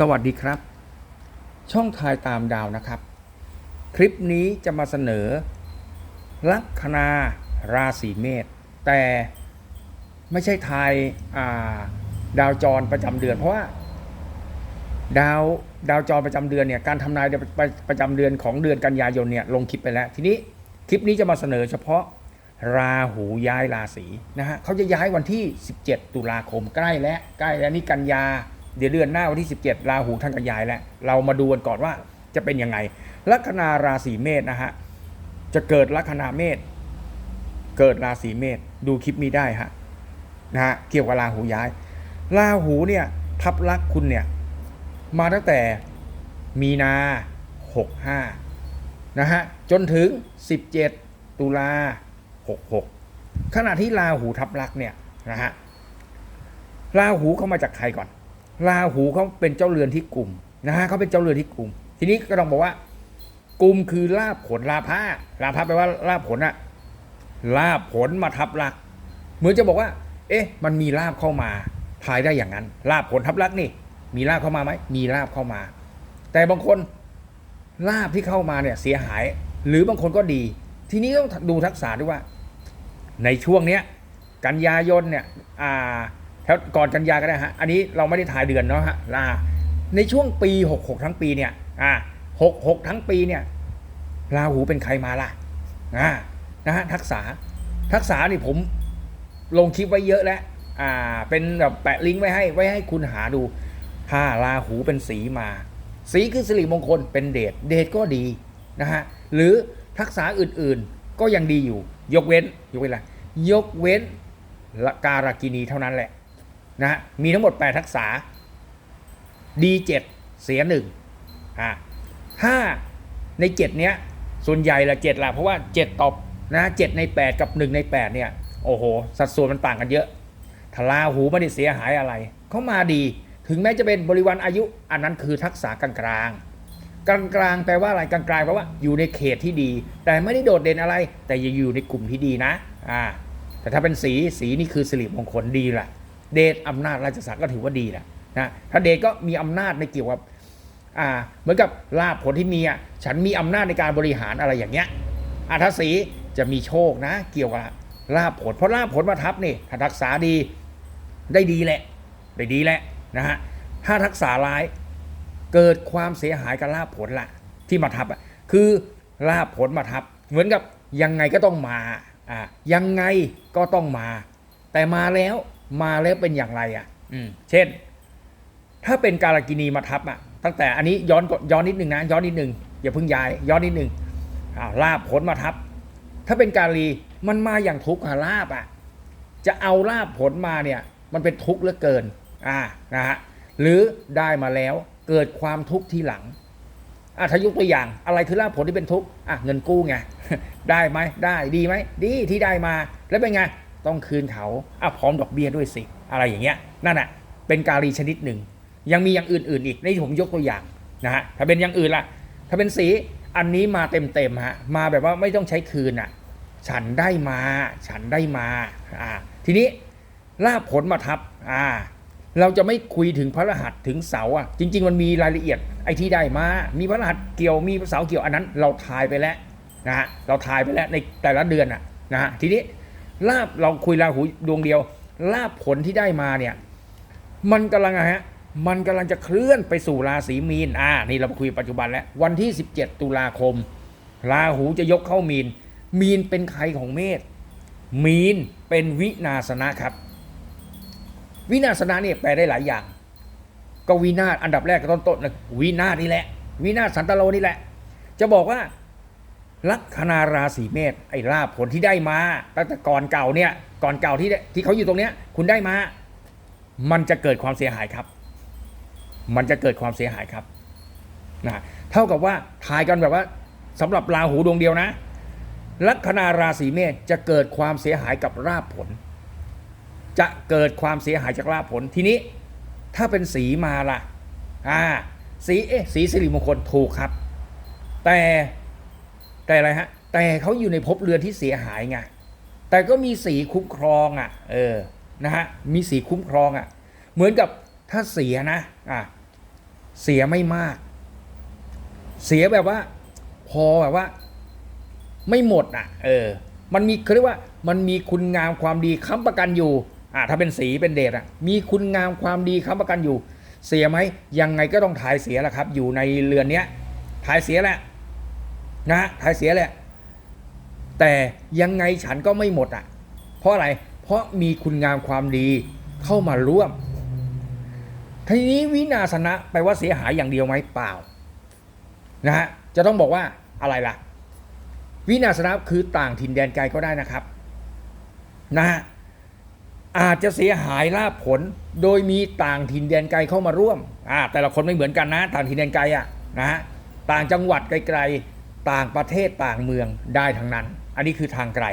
สวัสดีครับ ช่องทายตามดาวนะครับ คลิปนี้จะมาเสนอ ลัคนาราศีเมษแต่ไม่ใช่ทายาดาวจรประจำเดือน เพราะว่า ดาวดาวจรประจำเดือนเนี่ยการทำนายประประจำเดือนของเดือนกันยายนเนี่ยลงคลิปไปแล้ว ทีนี้คลิปนี้จะมาเสนอเฉพาะราหูย้ายราศีนะฮะเขาจะย้ายวันที่ 17 ตุลาคมใกล้แล้วใกล้แล้วนี่กันยา เดี๋ยวเดือนหน้าวันที่ 17 ราหูท่านก็ย้ายแล้ว เรามาดูกันก่อนว่าจะเป็นยังไง ลัคนาราศีเมษนะฮะ จะเกิดลัคนาเมษ เกิดราศีเมษ ดูคลิปนี้ได้ฮะ นะฮะ เกี่ยวกับราหูย้าย ราหูเนี่ย ทับลักคุณเนี่ย มาตั้งแต่มีนา 65 นะฮะ จนถึง 17 ตุลา 66 ขณะที่ราหูทับลักเนี่ยนะฮะ ราหูเขามาจากใครก่อน ราหูเขาเป็นเจ้าเรือนที่กลุ่มนะฮะเขาเป็นเจ้าเรือนที่กลุ่ม ทีนี้ก็ต้องบอกว่ากลุ่มคือลาบผลลาภาลาภาแปลว่าลาบผลอะลาบผลมาทับลัก เหมือนจะบอกว่า เอ๊ะ มันมีลาบเข้ามาทายได้อย่างนั้น ลาบผลทับลักนี่ มีลาบเข้ามาไหมมีลาบเข้ามา แต่บางคนลาบที่เข้ามาเนี่ยเสียหาย หรือบางคนก็ดี ทีนี้ต้องดูทักษะด้วยว่า ในช่วงเนี้ย กันยายนเนี่ยอ่า แถวก่อนกันยาก็ได้ฮะ อันนี้เราไม่ได้ถ่ายเดือนเนาะฮะลาในช่วงปี 66 ทั้งปีเนี่ย อ่า66 ทั้งปีเนี่ย ราหูเป็นใครมาล่ะ อ่า นะฮะ ทักษะทักษะนี่ผมลงคลิปไว้เยอะแล้ว อ่า เป็นแบบแปะลิงก์ไว้ให้ ไว้ให้คุณหาดู ถ้าราหูเป็นสีมา สีคือสิริมงคล เป็นเดช เดชก็ดีนะฮะ หรือทักษะอื่นๆ ก็ยังดีอยู่ ยกเว้น ยกเว้นอะไร ยกเว้นละการากินีเท่านั้นแหละ นะมีทั้งหมด 8 ทักษะดีเจ็ดเสียหนึ่งอ่าถ้าในเจ็ดเนี้ยส่วนใหญ่ละเจ็ดละเพราะว่าเจ็ดตอบนะเจ็ดในแปดกับหนึ่งในแปดเนี่ย โอ้โห สัดส่วนมันต่างกันเยอะถ้าหูไม่ได้เสียหายอะไร เขามาดี ถึงแม้จะเป็นบริวารอายุ อันนั้นคือทักษะกลางกลางกลางกลางแปลว่าอะไรกลางกลางแปลว่าอยู่ในเขตที่ดี แต่ไม่ได้โดดเด่นอะไร แต่อย่าอยู่ในกลุ่มที่ดีนะอ่าแต่ถ้าเป็นสีสีนี่คือสิริมงคลดีแหละ เดชอำนาจราชศักดิ์ก็ถือว่าดีแหละนะถ้าเดชก็มีอำนาจในเกี่ยวกับอ่าเหมือนกับลาภผลที่มีอะฉันมีอำนาจในการบริหารอะไรอย่างเงี้ยอ่าถ้าสีจะมีโชคนะ เกี่ยวกับลาภผล เพราะลาภผลมาทับนี่ถ้าทักษะดีได้ดีแหละ ได้ดีแหละนะฮะถ้าทักษะร้ายเกิดความเสียหายกับลาภผลละที่มาทับอะคือลาภผลมาทับ เหมือนกับยังไงก็ต้องมาอ่ายังไงก็ต้องมา แต่มาแล้ว มาแล้วเป็นอย่างไรอะ อืมเช่น ถ้าเป็นการากินีมาทับอะ ตั้งแต่อันนี้ย้อนก่อนย้อนนิดนึงนะย้อนนิดนึงอย่าเพิ่งย้าย ย้อนนิดนึงอ่าลาบผลมาทับ ถ้าเป็นการีมันมาอย่างทุกข์อะลาบอะ จะเอาลาบผลมาเนี่ย มันเป็นทุกข์เหลือเกิน อ่านะฮะหรือได้มาแล้วเกิดความทุกข์ทีหลังอะถ้ายกตัวอย่างอะไรคือลาภผลที่เป็นทุกข์อะเงินกู้ไงได้ไหมได้ดีไหมดีที่ได้มาแล้วเป็นไง ต้องคืนเขาอะพร้อมดอกเบี้ยด้วยสิ อะไรอย่างเงี้ยนั่นอะเป็นการีชนิดหนึ่ง ยังมีอย่างอื่นๆอีกนี่ผมยกตัวอย่างนะฮะถ้าเป็นอย่างอื่นล่ะ ถ้าเป็นสีอันนี้มาเต็มๆฮะมาแบบว่าไม่ต้องใช้คืนอะฉันได้มา ฉันได้มาอ่าทีนี้ลาภผลมาทับอ่าเราจะไม่คุยถึงพระรหัสถึงเสาอะจริง ๆ มันมีรายละเอียดไอ้ที่ได้มา มีพระรหัสเกี่ยวมีเสาเกี่ยวอันนั้น เราทายไปแล้วนะฮะเราทายไปแล้วในแต่ละเดือนอะนะฮะทีนี้ ลาบเราคุยราหูดวงเดียว ลาบผลที่ได้มาเนี่ย มันกำลังอะฮะมันกำลังจะเคลื่อนไปสู่ราศีมีน อ่า นี่เราคุยปัจจุบันแล้ว วันที่ 17 ตุลาคม ราหูจะยกเข้ามีน มีนเป็นใครของเมษ มีนเป็นวินาศนะครับ วินาศนะเนี่ยแปลได้หลายอย่าง ก็วินาศอันดับแรกก็ต้นต้นนะวินาศนี่แหละ วินาศสันตโลนี่แหละ จะบอกว่า ลัคนาราศีเมษไอ้ลาภผลที่ได้มาตั้งแต่ก่อนเก่าเนี่ยก่อนเก่าที่ที่เขาอยู่ตรงเนี้ยคุณได้มา มันจะเกิดความเสียหายครับ มันจะเกิดความเสียหายครับนะเท่ากับว่าทายกันแบบว่าสำหรับราหูดวงเดียวนะ ลัคนาราศีเมษจะเกิดความเสียหายกับราบผล จะเกิดความเสียหายจากลาภผลทีนี้ ถ้าเป็นสีมาล่ะอ่าสีเอ๊สีสิริมงคลถูกครับ แต่ แต่อะไรฮะ แต่เขาอยู่ในภพเรือนที่เสียหายไงแต่ก็มีสีคุ้มครองอะ เออนะฮะมีสีคุ้มครองอะ เหมือนกับถ้าเสียนะอ่าเสียไม่มาก เสียแบบว่า พอแบบว่า ไม่หมดอะ เออ มันมีเขาเรียกว่า มันมีคุณงามความดีค้ำประกันอยู่อ่าถ้าเป็นสีเป็นเดชอะ มีคุณงามความดีค้ำประกันอยู่ เสียไหมยังไงก็ต้องถ่ายเสียแหละครับ อยู่ในเรือนเนี้ยถ่ายเสียแหละ นะถ่ายเสียแหละ แต่ยังไงฉันก็ไม่หมดอะ เพราะอะไร เพราะมีคุณงามความดีเข้ามาร่วม ทีนี้วินาศนะแปลว่าเสียหายอย่างเดียวไหมเปล่า นะฮะ จะต้องบอกว่าอะไรล่ะ วินาศนะคือต่างถิ่นแดนไกลก็ได้นะครับ นะฮะอาจจะเสียหายลาผลโดยมีต่างถิ่นแดนไกลเข้ามาร่วมอ่าแต่ละคนไม่เหมือนกันนะ ต่างถิ่นแดนไกลอะนะฮะต่างจังหวัดไกล ต่างประเทศต่างเมืองได้ทั้งนั้น อันนี้คือทางไกล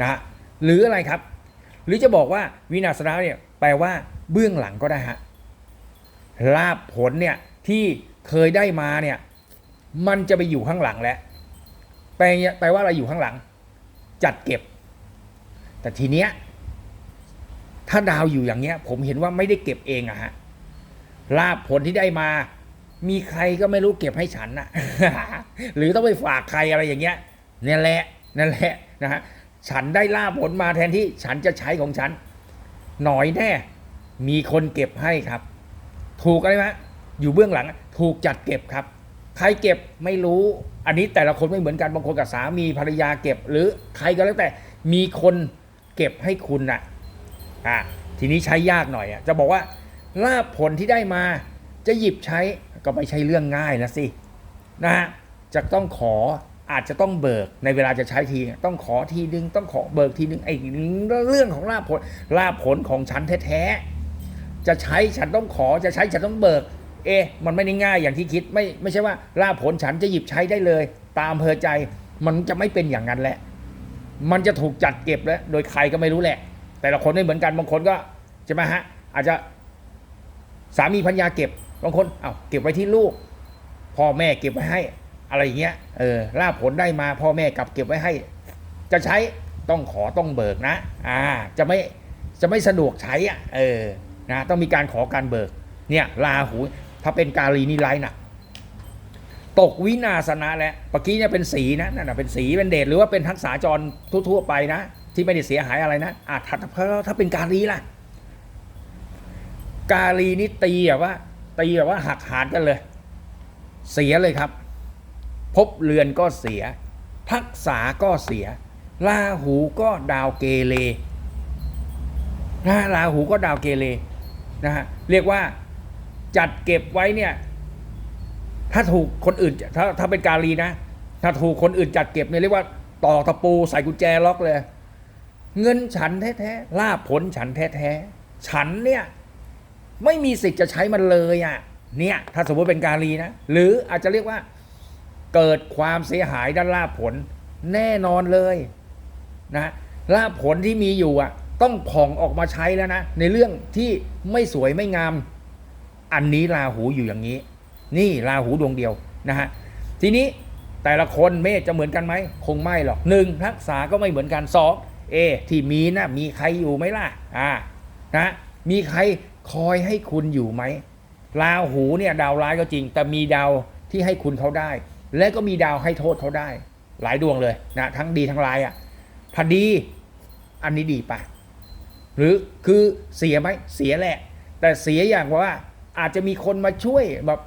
นะฮะหรืออะไรครับ หรือจะบอกว่าวินาศนะเนี่ยแปลว่าเบื้องหลังก็ได้ฮะลาภผลเนี่ยที่เคยได้มาเนี่ยมันจะไปอยู่ข้างหลังแล้วแปลแปลว่าอะไรอยู่ข้างหลัง จัดเก็บ แต่ทีเนี้ยถ้าดาวอยู่อย่างเงี้ย ผมเห็นว่าไม่ได้เก็บเองอะฮะลาภผลที่ได้มา มีใครก็ไม่รู้เก็บให้ฉันนะหรือต้องไปฝากใครอะไรอย่างเงี้ยนี่แหละนั่นแหละนะฮะฉันได้ลาภผลมาแทนที่ฉันจะใช้ของฉัน หน่อยแน่ มีคนเก็บให้ครับ ถูกอะไรไหมอยู่เบื้องหลัง ถูกจัดเก็บครับ ใครเก็บไม่รู้ อันนี้แต่ละคนไม่เหมือนกันบางคนกับสามีภรรยาเก็บ หรือใครก็แล้วแต่มีคนเก็บให้คุณน่ะอะทีนี้ใช้ยากหน่อยอะจะบอกว่าลาภผลที่ได้มาจะหยิบใช้ ก็ไม่ใช่เรื่องง่ายนะสินะฮะจะต้องขออาจจะต้องเบิกในเวลาจะใช้ทีต้องขอทีนึงต้องขอเบิกทีนึงไอ้เรื่องของลาภผลลาภผลของฉันแท้ๆจะใช้ฉันต้องขอจะใช้ฉันต้องเบิก เอ๊ะมันไม่ได้ง่ายอย่างที่คิดไม่ไม่ใช่ว่าลาภผลฉันจะหยิบใช้ได้เลย ตามเพอใจมันจะไม่เป็นอย่างนั้นแหละ มันจะถูกจัดเก็บแล้ว โดยใครก็ไม่รู้แหละ แต่ละคนไม่เหมือนกันบางคนก็ใช่ไหมฮะอาจจะสามีพัญญาเก็บ บางคนเอา้าเก็บไว้ที่ลูก พ่อแม่เก็บไว้ให้ อะไรอย่างเงี้ยเออลาผลได้มาพ่อแม่กลับเก็บไว้ให้ จะใช้ต้องขอต้องเบิกนะ อ่า จะไม่จะไม่สะดวกใช้อะเออนะต้องมีการขอการเบิก เนี่ยลาหูถ้าเป็นกาลีนี่ไร้หนักตกวินาศนะแล้วเมื่อกี้เนี่ยเป็นสีนะนั่นนะเป็นสีเป็นเดชหรือว่าเป็นทักษาจรทั่วๆไปนะ ที่ไม่ได้เสียหายอะไรนะอะถ้าถ้าถ้าเป็นกาลีล่ะ กาลีนี่ตีแบบว่า ตีแบบว่าหักหานกันเลย เสียเลยครับ พบเรือนก็เสีย ทักษาก็เสียลาหูก็ดาวเกเรนะลาหูก็ดาวเกเรนะฮะเรียกว่าจัดเก็บไว้เนี่ย ถ้าถูกคนอื่นถ้าถ้าเป็นกาลีนะ ถ้าถูกคนอื่นจัดเก็บเนี่ยเรียกว่าต่อตะปูใส่กุญแจล็อกเลย เงินฉันแท้ๆลาผลฉันแท้ๆฉันเนี่ย ไม่มีสิทธิ์จะใช้มันเลยอะเนี่ยถ้าสมมติเป็นกาลีนะ หรืออาจจะเรียกว่า เกิดความเสียหายด้านลาผลแน่นอนเลยนะลาผลที่มีอยู่อะ ต้องผ่องออกมาใช้แล้วนะ ในเรื่องที่ไม่สวยไม่งาม อันนี้ราหูอยู่อย่างนี้ นี่ราหูดวงเดียวนะฮะทีนี้แต่ละคนเมษจะเหมือนกันไหมคงไม่หรอกหนึ่งทักษะก็ไม่เหมือนกันสองเอที่มีนะมีใครอยู่ไหมล่ะอ่านะมีใคร คอยให้คุณอยู่ไหมราหูเนี่ยดาวร้ายก็จริง แต่มีดาวที่ให้คุณเขาได้ และก็มีดาวให้โทษเขาได้ หลายดวงเลยนะทั้งดีทั้งร้ายอะถ้าดีอันนี้ดีไปหรือคือเสียไหมเสียแหละ แต่เสียอย่างว่าอาจจะมีคนมาช่วยแบบ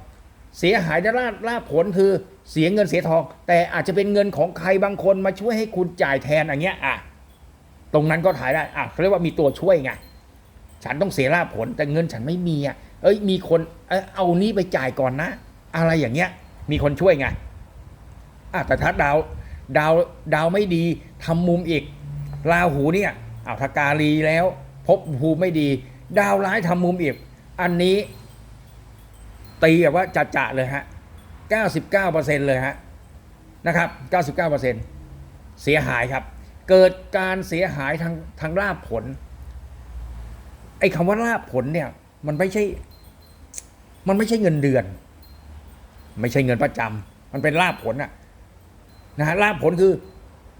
เสียหายด้ลาลาผลคือเสียเงินเสียทอง แต่อาจจะเป็นเงินของใครบางคนมาช่วยให้คุณจ่ายแทนอย่างเงี้ยอะตรงนั้นก็ถ่ายได้อะเขาเรียกว่ามีตัวช่วยไง ฉันต้องเสียลาภผล แต่เงินฉันไม่มีอะเอ้ย มีคนเอ้เอานี้ไปจ่ายก่อนนะ อะไรอย่างเงี้ย มีคนช่วยไงอะแต่ถ้าดาวดาวดาวไม่ดีทำมุมอีกราหูเนี่ยอาวถ้ากาลีแล้ว พบภูไม่ดี ดาวร้ายทำมุมอีก อันนี้ตีแบบว่าจัดจะเลยฮะ 99%เลยฮะนะครับ 99%เสียหายครับ เกิดการเสียหายทางทางลาภผล ไอ้คำว่าลาภผลเนี่ย มันไม่ใช่ มันไม่ใช่เงินเดือน ไม่ใช่เงินประจำมันเป็นลาภผลอะนะฮะลาภผลคือ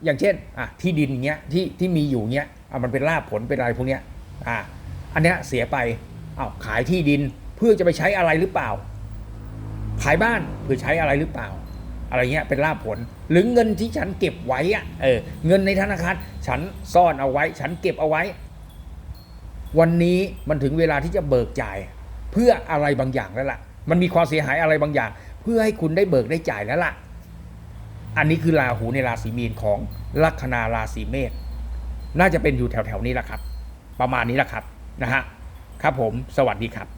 อย่างเช่น อะที่ดินเงี้ยที่ที่มีอยู่เงี้ยอะมันเป็นลาภผลเป็นอะไรพวกเนี้ย อะอันเนี้ยเสียไปอ้าวขายที่ดินเพื่อจะไปใช้อะไรหรือเปล่า ขายบ้านเพื่อใช้อะไรหรือเปล่า อะไรเงี้ยเป็นลาภผล หรือเงินที่ฉันเก็บไว้อะเออเงินในธนาคารฉันซ่อนเอาไว้ ฉันเก็บเอาไว้ วันนี้มันถึงเวลาที่จะเบิกจ่าย เพื่ออะไรบางอย่างแล้วล่ะ มันมีความเสียหายอะไรบางอย่าง เพื่อให้คุณได้เบิกได้จ่ายแล้วล่ะ อันนี้คือราหูในราศีมีนของลัคนาราศีเมษน่าจะเป็นอยู่แถวๆนี้แหละครับ ประมาณนี้แหละครับนะฮะครับผม สวัสดีครับ